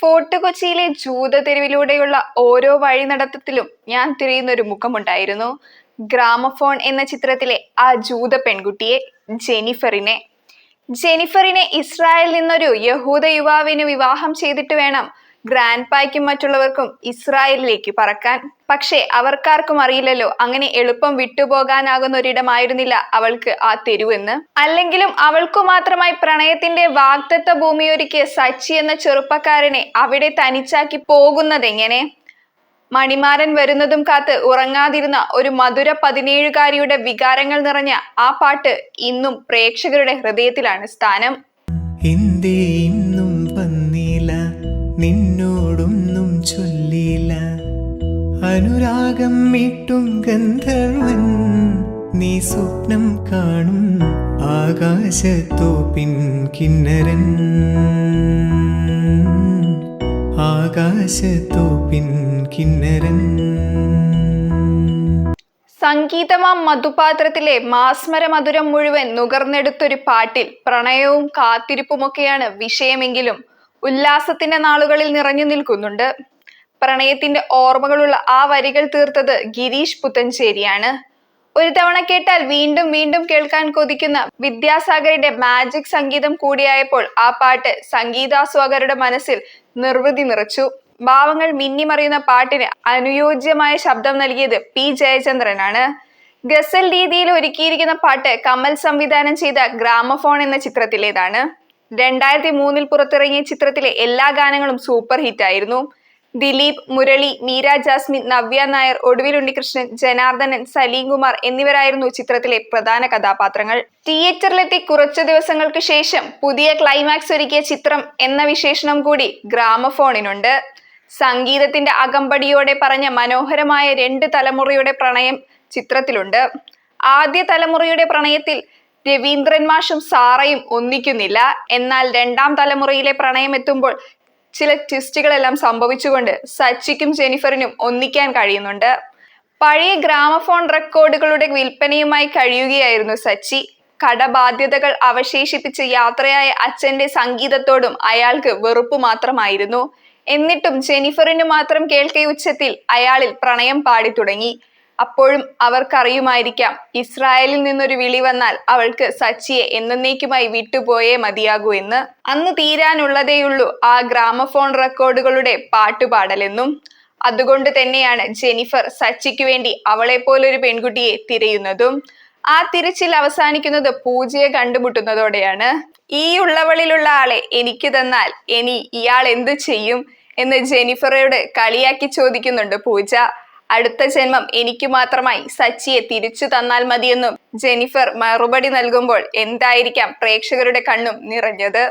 Fort കൊച്ചിയിലെ ജൂത തെരുവിലൂടെയുള്ള ഓരോ വഴിനടത്തത്തിലും ഞാൻ തിരയുന്ന ഒരു മുഖമുണ്ടായിരുന്നു. ഗ്രാമഫോൺ എന്ന ചിത്രത്തിലെ ആ ജൂത പെൺകുട്ടിയെ ജെനിഫറിനെ. ജെനിഫറിനെ ഇസ്രായേലിൽ നിന്നൊരു യഹൂദ യുവാവിന് വിവാഹം ചെയ്തിട്ട് വേണം ഗ്രാൻഡ് പായ്ക്കും മറ്റുള്ളവർക്കും ഇസ്രായേലിലേക്ക് പറക്കാൻ. പക്ഷേ അവർക്കാർക്കും അറിയില്ലല്ലോ അങ്ങനെ എളുപ്പം വിട്ടുപോകാനാകുന്ന ഒരിടമായിരുന്നില്ല അവൾക്ക് ആ തെരുവെന്ന്. അല്ലെങ്കിലും അവൾക്കു മാത്രമായി പ്രണയത്തിന്റെ വാഗ്ദത്ത ഭൂമിയൊരുക്കിയ സച്ചി എന്ന ചെറുപ്പക്കാരനെ അവിടെ തനിച്ചാക്കി പോകുന്നതെങ്ങനെ? മണിമാരൻ വരുന്നതും കാത്ത് ഉറങ്ങാതിരുന്ന ഒരു മധുര പതിനേഴുകാരിയുടെ വികാരങ്ങൾ നിറഞ്ഞ ആ പാട്ട് ഇന്നും പ്രേക്ഷകരുടെ ഹൃദയത്തിലാണ് സ്ഥാനം. നിന്നോടൊന്നും ചൊല്ലില്ല. അനുരാഗം മീട്ടും ഗന്ധർവൻ നീ സ്വപ്നം കാണും ആകാശത്തോപ്പിൻ കിന്നരൻ. ആകാശത്തോപ്പിൻ കിന്നരൻ. സംഗീതമാം മധുപാത്രത്തിലെ മാസ്മര മധുരം മുഴുവൻ നുകർന്നെടുത്തൊരു പാട്ടിൽ പ്രണയവും കാത്തിരിപ്പുമൊക്കെയാണ് വിഷയമെങ്കിലും. ഉല്ലാസത്തിന്റെ നാളുകളിൽ നിറഞ്ഞു നിൽക്കുന്നുണ്ട്. പ്രണയത്തിന്റെ ഓർമ്മകളുള്ള ആ വരികൾ തീർത്തത് ഗിരീഷ് പുത്തഞ്ചേരിയാണ് ഒരു തവണ കേട്ടാൽ വീണ്ടും വീണ്ടും കേൾക്കാൻ കൊതിക്കുന്ന വിദ്യാസാഗറിന്റെ മാജിക് സംഗീതം കൂടിയായപ്പോൾ ആ പാട്ട് സംഗീതാസ്വാഗരുടെ മനസ്സിൽ നിർവൃതി നിറച്ചു. ഭാവങ്ങൾ മിന്നിമറിയുന്ന പാട്ടിന് അനുയോജ്യമായ ശബ്ദം നൽകിയത് പി. ജയചന്ദ്രനാണ്. ഗസൽ രീതിയിൽ ഒരുക്കിയിരിക്കുന്ന പാട്ട് കമൽ സംവിധാനം ചെയ്ത ഗ്രാമഫോൺ എന്ന ചിത്രത്തിലേതാണ്. രണ്ടായിരത്തി മൂന്നിൽ പുറത്തിറങ്ങിയ ചിത്രത്തിലെ എല്ലാ ഗാനങ്ങളും സൂപ്പർ ഹിറ്റ് ആയിരുന്നു. ദിലീപ് മുരളി മീര ജാസ്മിൻ നവ്യ നായർ ഒടുവിൽ ഉണ്ണികൃഷ്ണൻ ജനാർദ്ദനൻ സലീം കുമാർ എന്നിവരായിരുന്നു ചിത്രത്തിലെ പ്രധാന കഥാപാത്രങ്ങൾ. തിയേറ്ററിലെത്തി കുറച്ചു ദിവസങ്ങൾക്ക് ശേഷം പുതിയ ക്ലൈമാക്സ് ഒരുക്കിയ ചിത്രം എന്ന വിശേഷണം കൂടി ഗ്രാമഫോണിനുണ്ട്. സംഗീതത്തിന്റെ അകമ്പടിയോടെ പറഞ്ഞ മനോഹരമായ രണ്ട് തലമുറയുടെ പ്രണയം ചിത്രത്തിലുണ്ട്. ആദ്യ തലമുറയുടെ പ്രണയത്തിൽ രവീന്ദ്രൻ മാഷും സാറയും ഒന്നിക്കുന്നില്ല. എന്നാൽ രണ്ടാം തലമുറയിലെ പ്രണയം എത്തുമ്പോൾ ചില ട്വിസ്റ്റുകളെല്ലാം സംഭവിച്ചുകൊണ്ട് സച്ചിക്കും ജെനിഫറിനും ഒന്നിക്കാൻ കഴിയുന്നുണ്ട്. പഴയ ഗ്രാമഫോൺ റെക്കോർഡുകളുടെ വിൽപ്പനയുമായി കഴിയുകയായിരുന്നു സച്ചി. കടബാധ്യതകൾ അവശേഷിപ്പിച്ച് യാത്രയായ അച്ഛന്റെ സംഗീതത്തോടും അയാൾക്ക് വെറുപ്പ് മാത്രമായിരുന്നു. എന്നിട്ടും ജെനിഫറിന് മാത്രം കേൾക്കേ ഉച്ചത്തിൽ അയാളിൽ പ്രണയം പാടി തുടങ്ങി അപ്പോഴും അവർക്കറിയുമായിരിക്കാം. ഇസ്രായേലിൽ നിന്നൊരു വിളി വന്നാൽ അവൾക്ക് സച്ചിയെ എന്നേക്കുമായി വിട്ടുപോയേ മതിയാകൂ എന്ന്. അന്ന് തീരാനുള്ളതേയുള്ളൂ ആ ഗ്രാമഫോൺ റെക്കോർഡുകളുടെ പാട്ടുപാടലെന്നും. അതുകൊണ്ട് തന്നെയാണ് ജെനിഫർ സച്ചിക്ക് വേണ്ടി അവളെ പോലൊരു പെൺകുട്ടിയെ തിരയുന്നതും ആ തിരച്ചിൽ അവസാനിക്കുന്നത് പൂജയെ കണ്ടുമുട്ടുന്നതോടെയാണ്. ഈ ഉള്ളവളിലുള്ള ആളെ എനിക്ക് തന്നാൽ ഇനി ഇയാൾ എന്ത് ചെയ്യും? എന്ന് ജെനിഫറയോട് കളിയാക്കി ചോദിക്കുന്നുണ്ട് പൂജ. അടുത്ത ജന്മം എനിക്ക് മാത്രമായി സച്ചിയെ തിരിച്ചു തന്നാൽ മതിയെന്നും ജെനിഫർ മറുപടി നൽകുമ്പോൾ എന്തായിരിക്കാം പ്രേക്ഷകരുടെ കണ്ണും നിറഞ്ഞത്?